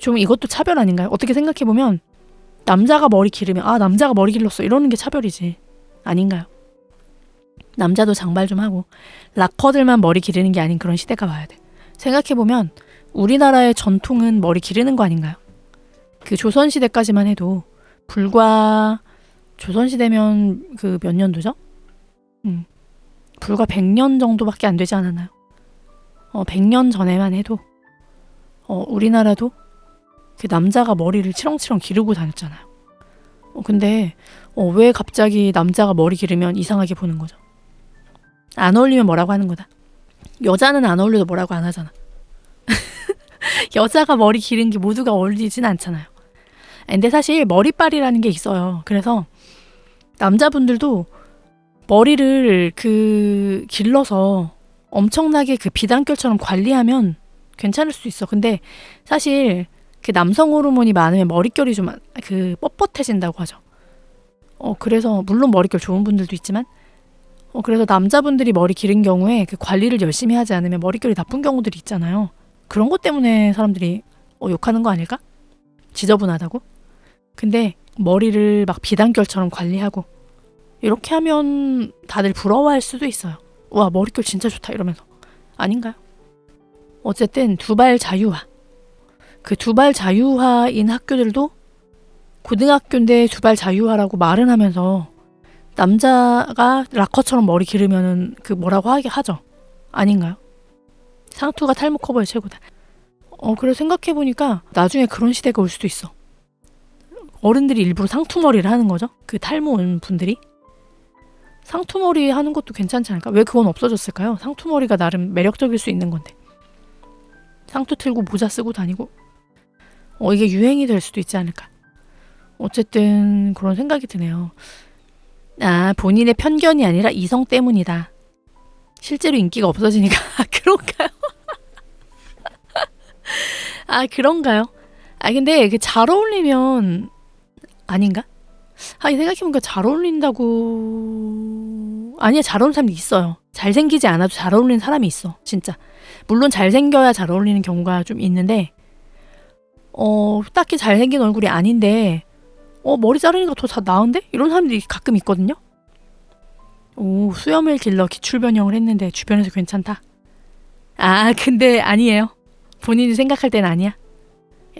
좀 이것도 차별 아닌가요? 어떻게 생각해 보면 남자가 머리 기르면 아 남자가 머리 길렀어 이러는 게 차별이지 아닌가요? 남자도 장발 좀 하고 락커들만 머리 기르는 게 아닌 그런 시대가 와야 돼. 생각해 보면 우리나라의 전통은 머리 기르는 거 아닌가요? 그 조선 시대까지만 해도 불과 조선 시대면 그 몇 년도죠? 음. 불과 100년 정도밖에 안 되지 않았나요? 어, 100년 전에만 해도 어, 우리나라도 그 남자가 머리를 치렁치렁 기르고 다녔잖아요. 어, 근데 어, 왜 갑자기 남자가 머리 기르면 이상하게 보는 거죠? 안 어울리면 뭐라고 하는 거다. 여자는 안 어울려도 뭐라고 안 하잖아. 여자가 머리 기른 게 모두가 어울리진 않잖아요. 근데 사실 머리빨이라는 게 있어요. 그래서 남자분들도 머리를 그 길러서 엄청나게 그 비단결처럼 관리하면 괜찮을 수 있어. 근데 사실 그 남성 호르몬이 많으면 머릿결이 좀 그 뻣뻣해진다고 하죠. 어 그래서 물론 머릿결 좋은 분들도 있지만 어 그래서 남자분들이 머리 기른 경우에 그 관리를 열심히 하지 않으면 머릿결이 나쁜 경우들이 있잖아요. 그런 것 때문에 사람들이 어, 욕하는 거 아닐까? 지저분하다고? 근데 머리를 막 비단결처럼 관리하고 이렇게 하면 다들 부러워할 수도 있어요. 와 머릿결 진짜 좋다 이러면서 아닌가요? 어쨌든 두발 자유화. 그 두발 자유화인 학교들도 고등학교인데 두발 자유화라고 말은 하면서 남자가 락커처럼 머리 기르면은 그 뭐라고 하게 하죠. 아닌가요? 상투가 탈모 커버의 최고다. 어, 그래 생각해 보니까 나중에 그런 시대가 올 수도 있어. 어른들이 일부러 상투머리를 하는 거죠. 그 탈모 온 분들이. 상투머리 하는 것도 괜찮지 않을까? 왜 그건 없어졌을까요? 상투머리가 나름 매력적일 수 있는 건데. 상투 틀고 모자 쓰고 다니고. 어, 이게 유행이 될 수도 있지 않을까? 어쨌든 그런 생각이 드네요. 아, 본인의 편견이 아니라 이성 때문이다. 실제로 인기가 없어지니까 아, 그런가요? 아, 그런가요? 아, 근데 그잘 어울리면 아닌가? 아, 생각해보니까 잘 어울린다고. 아니야, 잘 어울리는 사람이 있어요. 잘생기지 않아도 잘 어울리는 사람이 있어. 진짜. 물론 잘생겨야 잘 어울리는 경우가 좀 있는데, 어, 딱히 잘생긴 얼굴이 아닌데, 어, 머리 자르니까 더잘 나은데? 이런 사람들이 가끔 있거든요? 오, 수염을 길러 기출 변형을 했는데 주변에서 괜찮다. 아, 근데 아니에요. 본인이 생각할 땐 아니야.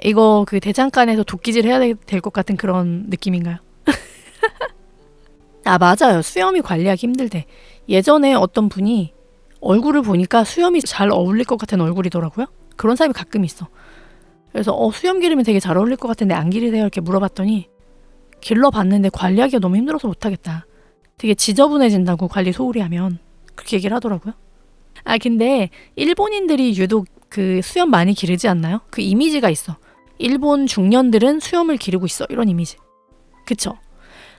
이거 그 대장간에서 도끼질 해야 될 것 같은 그런 느낌인가요? 아, 맞아요. 수염이 관리하기 힘들대. 예전에 어떤 분이 얼굴을 보니까 수염이 잘 어울릴 것 같은 얼굴이더라고요. 그런 사람이 가끔 있어. 그래서 어, 수염 기르면 되게 잘 어울릴 것 같은데 안 기르세요? 이렇게 물어봤더니 길러봤는데 관리하기가 너무 힘들어서 못하겠다. 되게 지저분해진다고 관리 소홀히 하면 그렇게 얘기를 하더라고요. 아 근데 일본인들이 유독 그 수염 많이 기르지 않나요? 그 이미지가 있어. 일본 중년들은 수염을 기르고 있어 이런 이미지. 그쵸?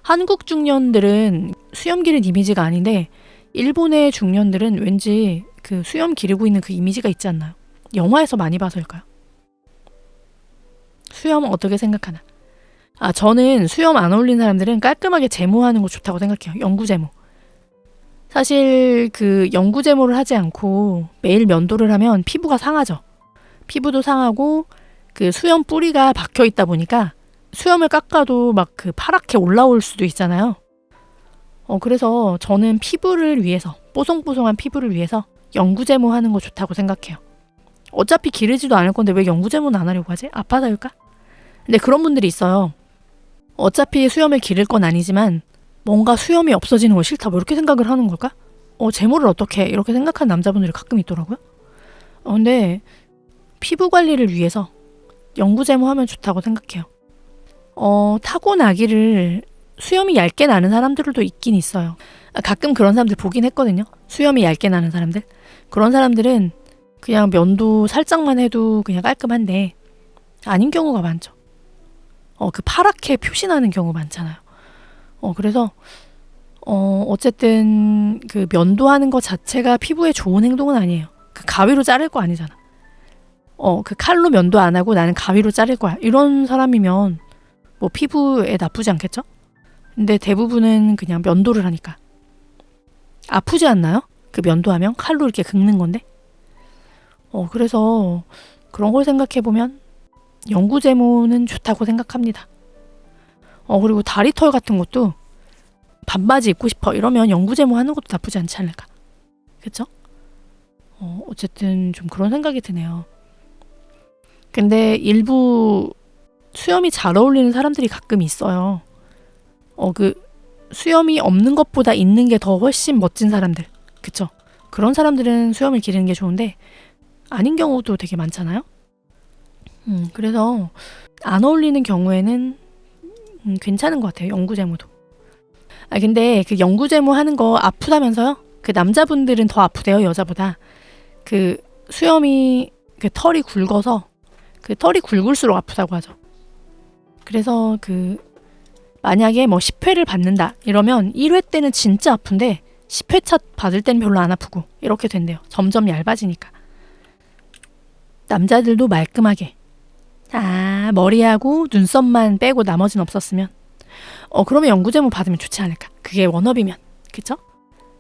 한국 중년들은 수염 기른 이미지가 아닌데 일본의 중년들은 왠지 그 수염 기르고 있는 그 이미지가 있지 않나요? 영화에서 많이 봐서일까요? 수염 어떻게 생각하나? 아, 저는 수염 안 어울리는 사람들은 깔끔하게 제모하는 거 좋다고 생각해요. 영구 제모. 사실 그 영구 제모를 하지 않고 매일 면도를 하면 피부가 상하죠. 피부도 상하고 그 수염 뿌리가 박혀 있다 보니까 수염을 깎아도 막 그 파랗게 올라올 수도 있잖아요. 어, 그래서 저는 피부를 위해서, 뽀송뽀송한 피부를 위해서 영구 제모 하는 거 좋다고 생각해요. 어차피 기르지도 않을 건데 왜 영구 제모는 안 하려고 하지? 아파서일까? 근데 그런 분들이 있어요. 어차피 수염을 기를 건 아니지만 뭔가 수염이 없어지는 거 싫다 뭐 이렇게 생각을 하는 걸까? 어 제모를 어떻게 해? 이렇게 생각하는 남자분들이 가끔 있더라고요. 어, 근데 피부 관리를 위해서 영구 제모 하면 좋다고 생각해요. 어 타고나기를 수염이 얇게 나는 사람들도 있긴 있어요. 아, 가끔 그런 사람들 보긴 했거든요. 수염이 얇게 나는 사람들. 그런 사람들은 그냥 면도 살짝만 해도 그냥 깔끔한데 아닌 경우가 많죠. 어, 그 파랗게 표시나는 경우 많잖아요. 어, 그래서, 어, 어쨌든 그 면도하는 것 자체가 피부에 좋은 행동은 아니에요. 그 가위로 자를 거 아니잖아. 어, 그 칼로 면도 안 하고 나는 가위로 자를 거야. 이런 사람이면 뭐 피부에 나쁘지 않겠죠? 근데 대부분은 그냥 면도를 하니까. 아프지 않나요? 그 면도하면 칼로 이렇게 긁는 건데. 어, 그래서 그런 걸 생각해 보면 영구제모는 좋다고 생각합니다. 어 그리고 다리털 같은 것도 반바지 입고 싶어 이러면 영구제모 하는 것도 나쁘지 않지 않을까. 그쵸? 어 어쨌든 좀 그런 생각이 드네요. 근데 일부 수염이 잘 어울리는 사람들이 가끔 있어요. 어 그 수염이 없는 것보다 있는 게 더 훨씬 멋진 사람들. 그쵸? 그런 사람들은 수염을 기르는 게 좋은데 아닌 경우도 되게 많잖아요. 음, 그래서 안 어울리는 경우에는 음, 괜찮은 것 같아요. 영구제모도. 아 근데 그 영구제모 하는 거 아프다면서요? 그 남자분들은 더 아프대요 여자보다. 그 수염이 그 털이 굵어서 그 털이 굵을수록 아프다고 하죠. 그래서 그 만약에 뭐 10회를 받는다 이러면 1회 때는 진짜 아픈데 10회 차 받을 때는 별로 안 아프고 이렇게 된대요. 점점 얇아지니까. 남자들도 말끔하게. 아, 머리하고 눈썹만 빼고 나머지는 없었으면. 어, 그러면 영구제모 받으면 좋지 않을까. 그게 워너비면. 그쵸?